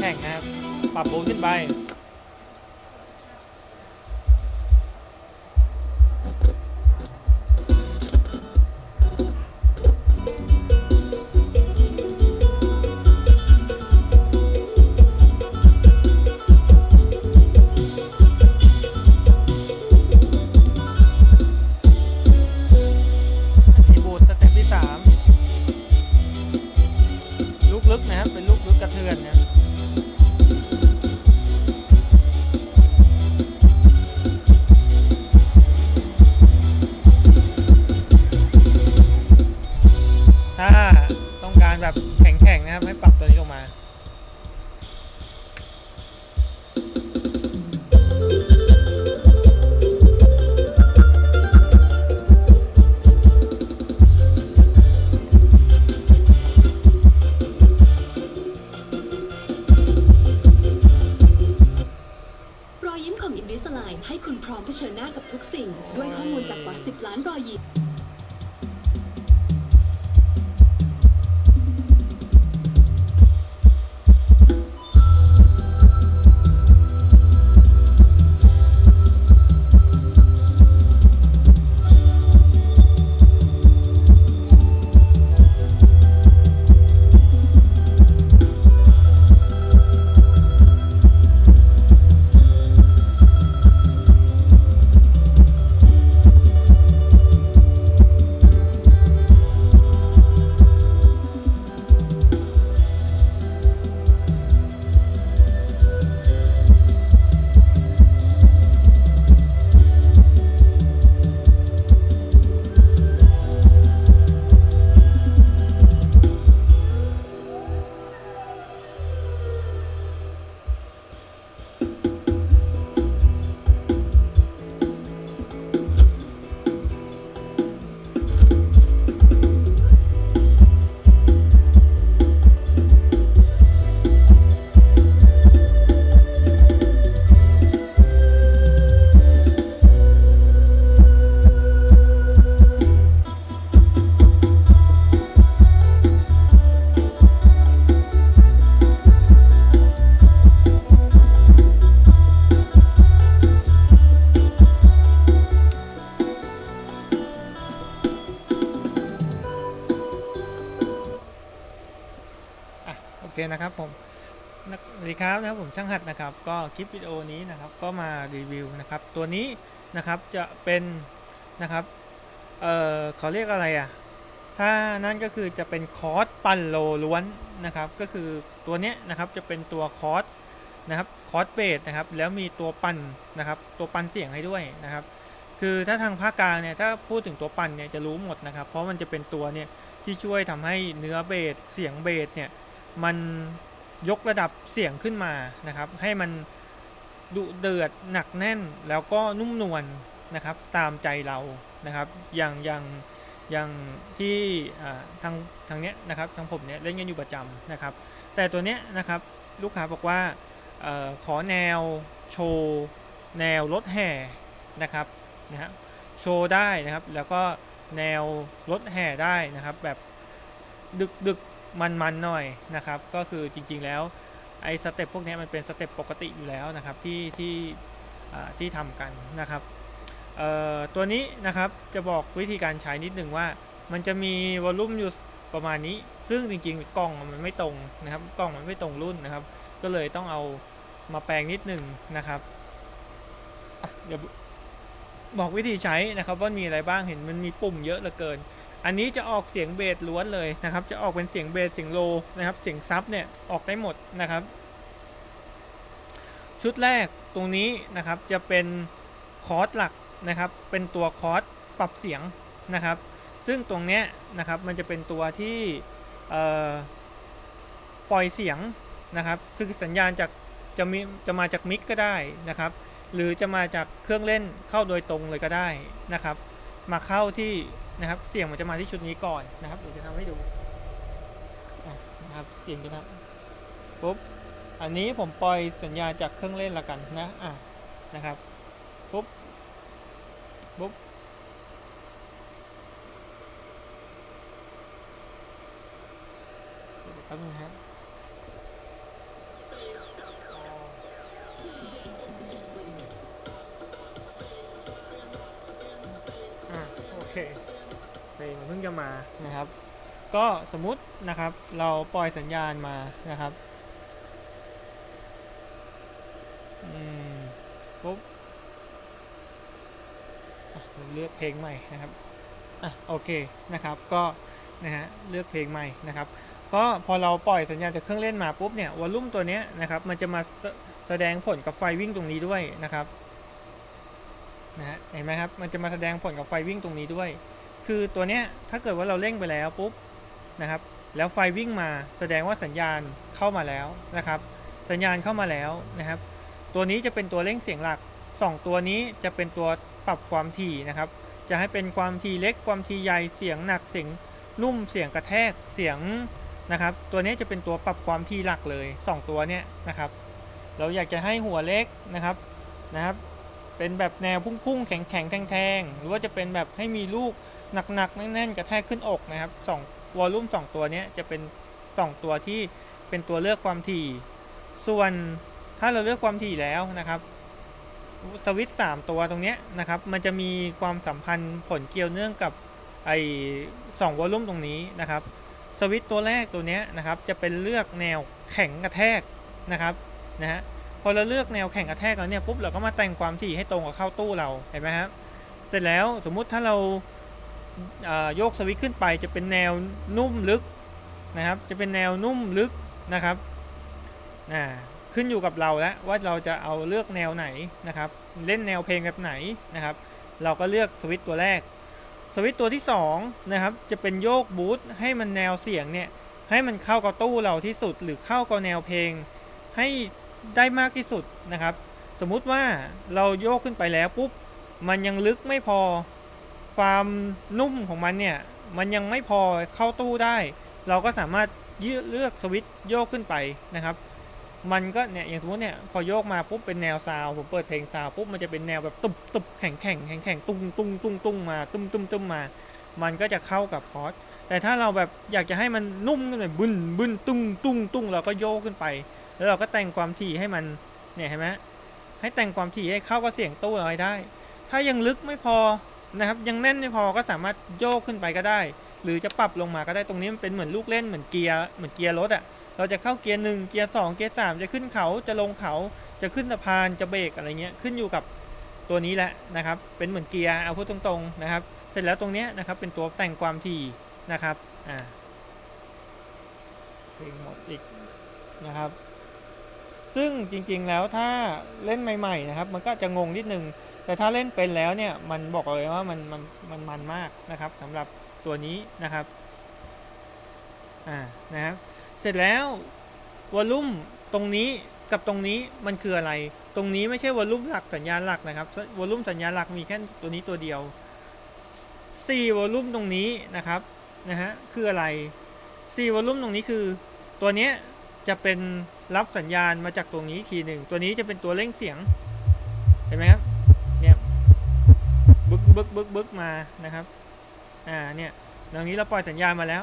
แข็งๆนะครับ ปรับบูนขึ้นไป อินวิสไลน์ให้คุณพร้อมเผชิญหน้ากับทุกสิ่ง ด้วยข้อมูลจากกว่า 10 ล้านรอยยิ้มะโอเคนะครับผมนะสวัสดีครับนะครับผมช่างหัดนะครับ ก็คลิปวิดีโอนี้นะครับก็มารีวิวนะครับ ตัวนี้นะครับจะเป็นนะครับเออเขาเรียกอะไรอะถ้านั่นก็คือจะเป็นคอร์สปั่นโลล้วนนะครับ ก็คือตัวเนี้ยนะครับจะเป็นตัวคอร์สนะครับคอร์สเบสนะครับ แล้วมีตัวปั่นนะครับ ตัวปั่นเสียงให้ด้วยนะครับ คือถ้าทางภาคกลางเนี่ยถ้าพูดถึงตัวปั่นเนี่ยจะรู้หมดนะครับ เพราะมันจะเป็นตัวเนี่ยที่ช่วยทำให้เนื้อเบสเสียงเบสเนี่ย มันยกระดับเสียงขึ้นมานะครับ ให้มันดุเดือดหนักแน่นแล้วก็นุ่มนวลนะครับตามใจเรานะครับ อย่างอย่างอย่างที่ทางทางเนี้ยนะครับทางผมเนี้ยเล่นกันอยู่ประจำนะครับ แต่ตัวเนี้ยนะครับลูกค้าบอกว่าออขอแนวโชว์แนวรถแห่นะครับนะฮะโชว์ได้นะครับ แล้วก็แนวรถแห่ได้นะครับ แบบดึกดึก มันๆหน่อยนะครับ ก็คือจริงๆแล้วไอ้สเต็ปพวกนี้มันเป็นสเต็ปปกติอยู่แล้วนะครับที่ที่ที่ทำกันนะครับตัวนี้นะครับจะบอกวิธีการใช้นิดหนึ่งว่า มันจะมีวอลลุ่มอยู่ประมาณนี้ ซึ่งจริงๆกล่องมันไม่ตรงนะครับกล่องมันไม่ตรงรุ่นนะครับ ก็เลยต้องเอามาแปลงนิดหนึ่งนะครับเดี๋ยวบอกวิธีใช้นะครับว่ามีอะไรบ้างเห็นมันมีปุ่มเยอะเหลือเกิน อันนี้จะออกเสียงเบสล้วนเลยนะครับ จะออกเป็นเสียงเบสเสียงโลนะครับ เสียงซับเนี่ยออกได้หมดนะครับ ชุดแรกตรงนี้นะครับจะเป็นคอร์สหลักนะครับ เป็นตัวคอร์สปรับเสียงนะครับ ซึ่งตรงเนี้ยนะครับมันจะเป็นตัวที่ปล่อยเสียงนะครับ ซึ่งสัญญาณจากจะมีจะมาจากมิกก็ได้นะครับ หรือจะมาจากเครื่องเล่นเข้าโดยตรงเลยก็ได้นะครับ มาเข้าที่ นะครับ เสียงมันจะมาที่ชุดนี้ก่อนนะครับ เดี๋ยวจะทำให้ดูนะครับ เสียงจะทำปุ๊บ อันนี้ผมปล่อยสัญญาจากเครื่องเล่นละกันนะ อะ นะครับ ปุ๊บ ปุ๊บเดี๋ยวแป๊บนึงฮะ เพลงเพิ่งจะมานะครับ ก็สมมุตินะครับเราปล่อยสัญญาณมานะครับอืมปุ๊บเลือกเพลงใหม่นะครับอะโอเคนะครับก็นะฮะเลือกเพลงใหม่นะครับ ก็พอเราปล่อยสัญญาณจากเครื่องเล่นมาปุ๊บเนี่ยวอลลุ่มตัวเนี้ยนะครับมันจะมาสแสดงผลกับไฟวิ่งตรงนี้ด้วยนะครับนะฮะเห็นไหมครับมันจะมาแสดงผลกับไฟวิ่งตรงนี้ด้วย คือตัวเนี้ยถ้าเกิดว่าเราเร่งไปแล้วปุ๊บนะครับ แล้วไฟวิ่งมาแสดงว่าสัญญาณเข้ามาแล้วนะครับ สัญญาณเข้ามาแล้วนะครับ ตัวนี้จะเป็นตัวเร่งเสียงหลักสองตัวนี้จะเป็นตัวปรับความถี่นะครับ จะให้เป็นความถี่เล็กความถี่ใหญ่เสียงหนักเสียงนุ่มเสียงกระแทกเสียงนะครับ ตัวนี้จะเป็นตัวปรับความถี่หลักเลยสองตัวเนี้ยนะครับ เราอยากจะให้หัวเล็กนะครับนะครับ เป็นแบบแนวพุ่งๆแข็งๆแทงๆหรือว่าจะเป็นแบบให้มีลูก หนักๆแน่นๆกระแทกขึ้นอกนะครับสองวอลลุ่มสองตัวนี้จะเป็นสองตัวที่เป็นตัวเลือกความถี่ ส่วนถ้าเราเลือกความถี่แล้วนะครับสวิตช์สามตัวตรงนี้นะครับ มันจะมีความสัมพันธ์ผลเกี่ยวเนื่องกับไอ้สองวอลลุ่มตรงนี้นะครับ สวิตช์ตัวแรกตัวนี้นะครับ จะเป็นเลือกแนวแข็งกระแทกนะครับนะฮะพอเราเลือกแนวแข็งกระแทกแล้วเนี่ยปุ๊บเราก็มาแต่งความถี่ให้ตรงกับเข้าตู้เราเห็นไหมครับเสร็จแล้วสมมุติถ้าเรา โยกสวิตช์ขึ้นไปจะเป็นแนวนุ่มลึกนะครับ จะเป็นแนวนุ่มลึกนะครับอ่าขึ้นอยู่กับเราแล้วว่าเราจะเอาเลือกแนวไหนนะครับ เล่นแนวเพลงแบบไหนนะครับ เราก็เลือกสวิตช์ตัวแรก สวิตช์ตัวที่2นะครับจะเป็นโยกบูทให้มันแนวเสียงเนี่ยให้มันเข้ากับตู้เราที่สุด หรือเข้ากับแนวเพลง ให้ได้มากที่สุดนะครับ สมมุติว่าเราโยกขึ้นไปแล้วปุ๊บมันยังลึกไม่พอ ความนุ่มของมันเนี่ย มันยังไม่พอเข้าตู้ได้ เราก็สามารถยืเลือกสวิตช์โยกขึ้นไปนะครับ มันก็เนี่ยอย่างสมมติเนี่ยพอโยกมาปุ๊บเป็นแนวซาวผมเปิดเพลงซาวปุ๊บมันจะเป็นแนวแบบตุบตุบแข็งแข็งแข็งแข็งตุ้งตุ้งตุ้งตุ้งมาตุ้มตุ้มตุ้มมา มันก็จะเข้ากับคอร์สแต่ถ้าเราแบบอยากจะให้มันนุ่มขึ้นไปบึ้นบึ้นตุ้งตุ้งตุ้งเราก็โยกขึ้นไป แล้วเราก็แต่งความถี่ให้มันเนี่ยเห็นไหมให้แต่งความถี่ให้เข้ากับเสียงตู้เราให้ได้ ถ้ายังลึกไม่พอ นะครับยังแน่นไม่พอก็สามารถโยกขึ้นไปก็ได้ หรือจะปรับลงมาก็ได้ตรงนี้มันเป็นเหมือนลูกเล่นเหมือนเกียร์เหมือนเกียร์รถอะ่ะเราจะเข้าเกียร์หนึ่งเกียร์สองเกียร์สามจะขึ้นเขาจะลงเขาจะขึ้นสะพานจะเบรกอะไรเงี้ยขึ้นอยู่กับตัวนี้แหละนะครับ เป็นเหมือนเกียร์เอาพูดตรงๆนะครับ เสร็จแล้วตรงเนี้ยนะครับเป็นตัวแต่งความถี่นะครับอ่าเพลงหมดอีกนะครับ ซึ่งจริงๆแล้วถ้าเล่นใหม่ ๆ นะครับ มันก็จะงงนิดนึง แต่ถ้าเล่นเป็นแล้วเนี่ยมันบอกเลยว่ามันมันมันมันมากนะครับสำหรับตัวนี้นะครับอ่านะครับเสร็จแล้ววอลลุ่มตรงนี้กับตรงนี้มันคืออะไร ตรงนี้ไม่ใช่วอลลุ่มหลักสัญญาณหลักนะครับวอลลุ่มสัญญาณหลักมีแค่ตัวนี้ตัวเดียว4วอลลุ่มตรงนี้นะครับนะฮะคืออะไร4วอลลุ่มตรงนี้คือ ตัวเนี้ยจะเป็นรับสัญญาณมาจากตรงนี้คีหนึ่งตัวนี้จะเป็นตัวเร่งเสียงเห็นไหมครับ บึกบึกบึกมานะครับอ่าเนี่ยตรงนี้เราปล่อยสัญญาณมาแล้ว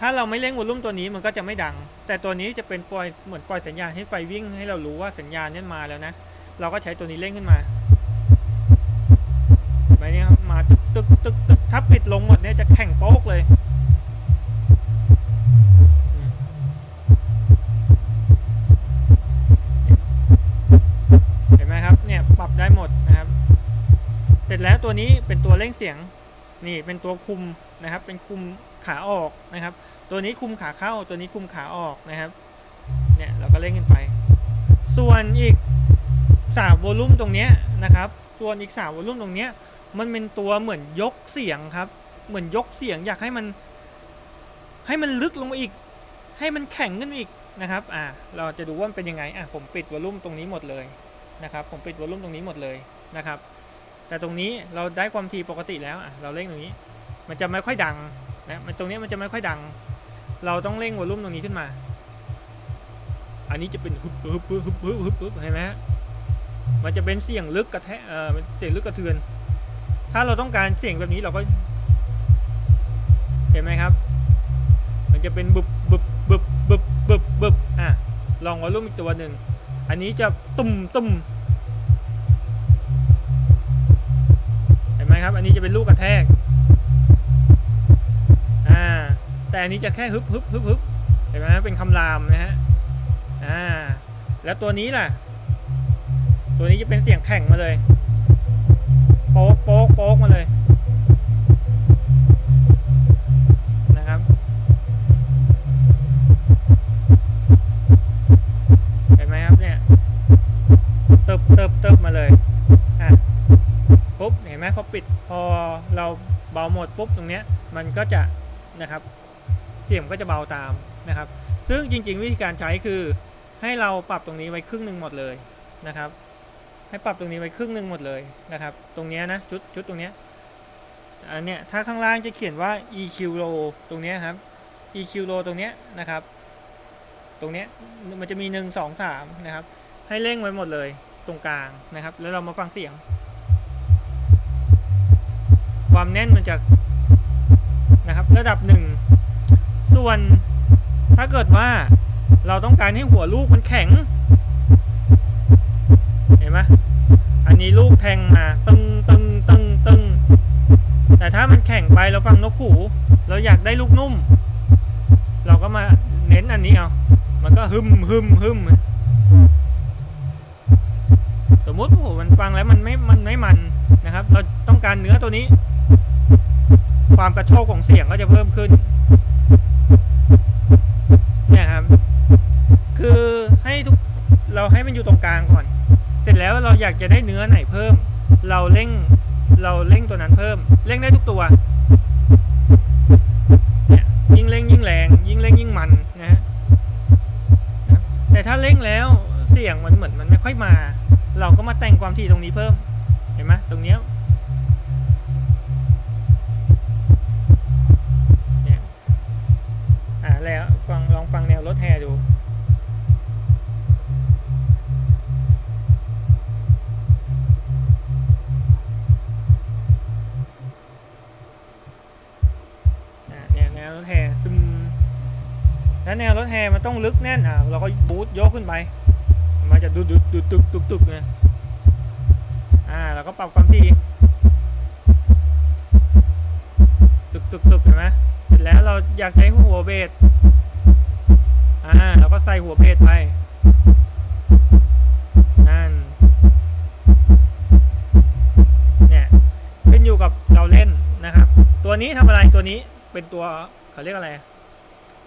ถ้าเราไม่เร่งวอลลุ่มตัวนี้มันก็จะไม่ดัง แต่ตัวนี้จะเป็นปล่อยเหมือนปล่อยสัญญาณให้ไฟวิ่งให้เรารู้ว่าสัญญาณนี้มาแล้วนะ เราก็ใช้ตัวนี้เร่งขึ้นมาไปเนี่ยครับมาตึกตึกตึกตึกถ้าปิดลงหมดเนี่ยจะแข่งโป๊กเลยเห็นไหมครับเนี่ยปรับได้หมดนะครับ เสร็จแล้วตัวนี้เป็นตัวเร่งเสียงนี่เป็นตัวคุมนะครับ เป็นคุมขาออกนะครับ ตัวนี้คุมขาเข้า ตัวนี้คุมขาออกนะครับ เนี่ยเราก็เล่นกันไป ส่วนอีกสามวอลลุ่มตรงนี้นะครับ ส่วนอีกสามวอลลุ่มตรงนี้มันเป็นตัวเหมือนยกเสียงครับ เหมือนยกเสียงอยากให้มัน ให้มันลึกลงมาอีก ให้มันแข็งขึ้นอีกนะครับ อ่า เราจะดูว่ามันเป็นยังไง อะ ผมปิดวอลลุ่มตรงนี้หมดเลยนะครับ ผมปิดวอลลุ่มตรงนี้หมดเลยนะครับ แต่ตรงนี้เราได้ความถี่ปกติแล้วอะเราเร่งตรงนี้ มันจะไม่ค่อยดังนะมันตรงนี้มันจะไม่ค่อยดัง เราต้องเร่งวอลลุ่มตรงนี้ขึ้นมา อันนี้จะเป็นฮึบฮึบฮึบฮึบฮึบฮึบเห็นไหมฮะมันจะเป็นเสียงลึกกระแทเออเสียงลึกกระเทือน ถ้าเราต้องการเสียงแบบนี้เราก็ เห็นไหมครับ มันจะเป็นบึบบึบบึบบึบบึบบึบอะลองวอลลุ่มอีกตัวหนึ่งอันนี้จะตุ้มตุ้ม นไหมครับ อันนี้จะเป็นลูกกระแทก อ่า แต่อันนี้จะแค่ฮึบฮึบฮึบฮึบเห็นไหมเป็นคำรามนะฮะ อ่า แล้วตัวนี้ล่ะ ตัวนี้จะเป็นเสียงแข่งมาเลย โป๊กโป๊กโป๊กมาเลย นะครับ เห็นไหมครับเนี่ย เติบเติบเติบมาเลย อะ มพอปิดพอเราเบาหมดปุ๊บตรงเนี้ยมันก็จะนะครับเสียงก็จะเบาตามนะครับ ซึ่งจริง ๆ วิธีการใช้คือให้เราปรับตรงนี้ไว้ครึ่งหนึ่งหมดเลยนะครับ ให้ปรับตรงนี้ไว้ครึ่งหนึ่งหมดเลยนะครับ ตรงเนี้ยนะชุดชุดตรงเนี้ยอันเนี้ยถ้าข้างล่างจะเขียนว่า EQ low ตรงเนี้ยครับ EQ low ตรงเนี้ยนะครับ ตรงเนี้ยมันจะมีหนึ่งสองสามนะครับ ให้เร่งไว้หมดเลยตรงกลางนะครับ แล้วเรามาฟังเสียง ความแน่นมันจะนะครับระดับหนึ่งส่วนถ้าเกิดว่าเราต้องการให้หัวลูกมันแข็ง เห็นไหมอันนี้ลูกแทงมาตึงตึงตึงตึงแต่ถ้ามันแข็งไปเราฟังนกขู่เราอยากได้ลูกนุ่ม เราก็มาเน้นอันนี้เอา มันก็ฮึมฮึมฮึมสมมติโอ้โหมันฟังแล้วมันไม่ มันไม่มันนะครับ เราต้องการเนื้อตัวนี้ ความกระโชกของเสียงก็จะเพิ่มขึ้น เนี่ยครับ คือให้ทุกเราให้มันอยู่ตรงกลางก่อน เสร็จแล้วเราอยากจะได้เนื้อไหนเพิ่ม เราเร่งเราเร่งตัวนั้นเพิ่ม เร่งได้ทุกตัว เนี่ยยิ่งเร่งยิ่งแรง ยิ่งเร่งยิ่งมันนะฮะแต่ถ้าเร่งแล้วเสียงมันเหมือนมันไม่ค่อยมา เราก็มาแต่งความถี่ตรงนี้เพิ่ม เห็นไหมตรงเนี้ย ฟังลองฟังแนวรถแฮดูแนวรถแห่ตึมแล้วแนวรถแห่มันต้องลึกแน่นอะเราก็บูทยกขึ้นไปมันจะดุดดุดดุดตุกตุกตุกเนี่ยอ่าเราก็ปรับความถี่ตุกตุกตุกเห็นไหมเสร็จแล้วเราอยากใช้หัวเบส อ่าเราก็ใส่หัวเบสไป นั่น เนี่ย ขึ้นอยู่กับเราเล่นนะครับ ตัวนี้ทำอะไรตัวนี้เป็นตัวเขาเรียกอะไร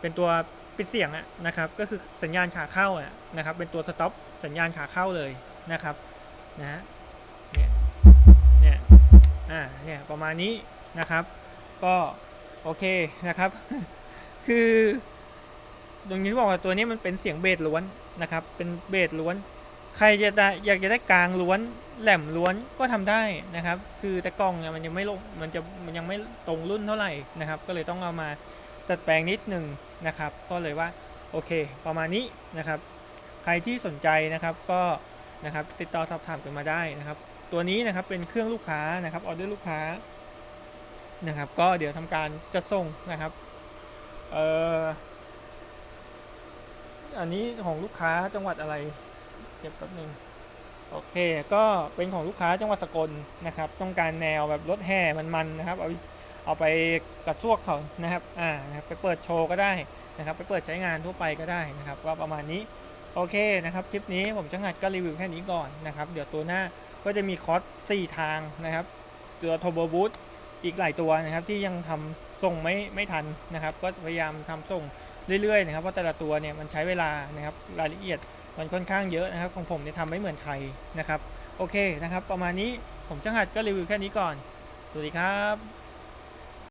เป็นตัวปิดเสียงอะนะครับ ก็คือสัญญาณขาเข้าอะนะครับ เป็นตัวสต็อปสัญญาณขาเข้าเลยนะครับ นะฮะเนี่ย เนี่ย อ่า เนี่ย ประมาณนี้นะครับ ก็โอเคนะครับ คือ ตรงนี้บอกว่าตัวนี้มันเป็นเสียงเบสล้วนนะครับ เป็นเบสล้วน ใครจะได้อยากจะได้กลางล้วน แหลมล้วนก็ทำได้นะครับ คือแต่กล้องเนี่ยมันยังไม่ลงมันจะมันยังไม่ตรงรุ่นเท่าไหร่นะครับ ก็เลยต้องเอามาดัดแปลงนิดหนึ่งนะครับ ก็เลยว่าโอเค ประมาณนี้นะครับ ใครที่สนใจนะครับก็นะครับติดต่อสอบถามกันมาได้นะครับ ตัวนี้นะครับเป็นเครื่องลูกค้านะครับออเดอร์ลูกค้านะครับ ก็เดี๋ยวทำการจะส่งนะครับ เอ่อ อันนี้ของลูกค้าจังหวัดอะไรเก็บแป๊บนึงโอเค ก็เป็นของลูกค้าจังหวัดสกลนะครับ ต้องการแนวแบบรถแห่มันๆนะครับ เอาเอาไปกระซวกเขานะครับ อ่านะครับไปเปิดโชว์ก็ได้นะครับ ไปเปิดใช้งานทั่วไปก็ได้นะครับก็ประมาณนี้ โอเคนะครับ คลิปนี้ผมช่างหัดก็รีวิวแค่นี้ก่อนนะครับ เดี๋ยวตัวหน้าก็จะมีคอร์ส4ทางนะครับ ตัวโทโบบูทอีกหลายตัวนะครับที่ยังทำส่งไม่ไม่ทันนะครับ ก็พยายามทำส่ง เรื่อยๆนะครับเพราะแต่ละตัวเนี่ยมันใช้เวลานะครับรายละเอียดมันค่อนข้างเยอะนะครับ ของผมเนี่ยทำไม่เหมือนใครนะครับ โอเคนะครับ ประมาณนี้ผมช่างหัดก็รีวิวแค่นี้ก่อน สวัสดีครับ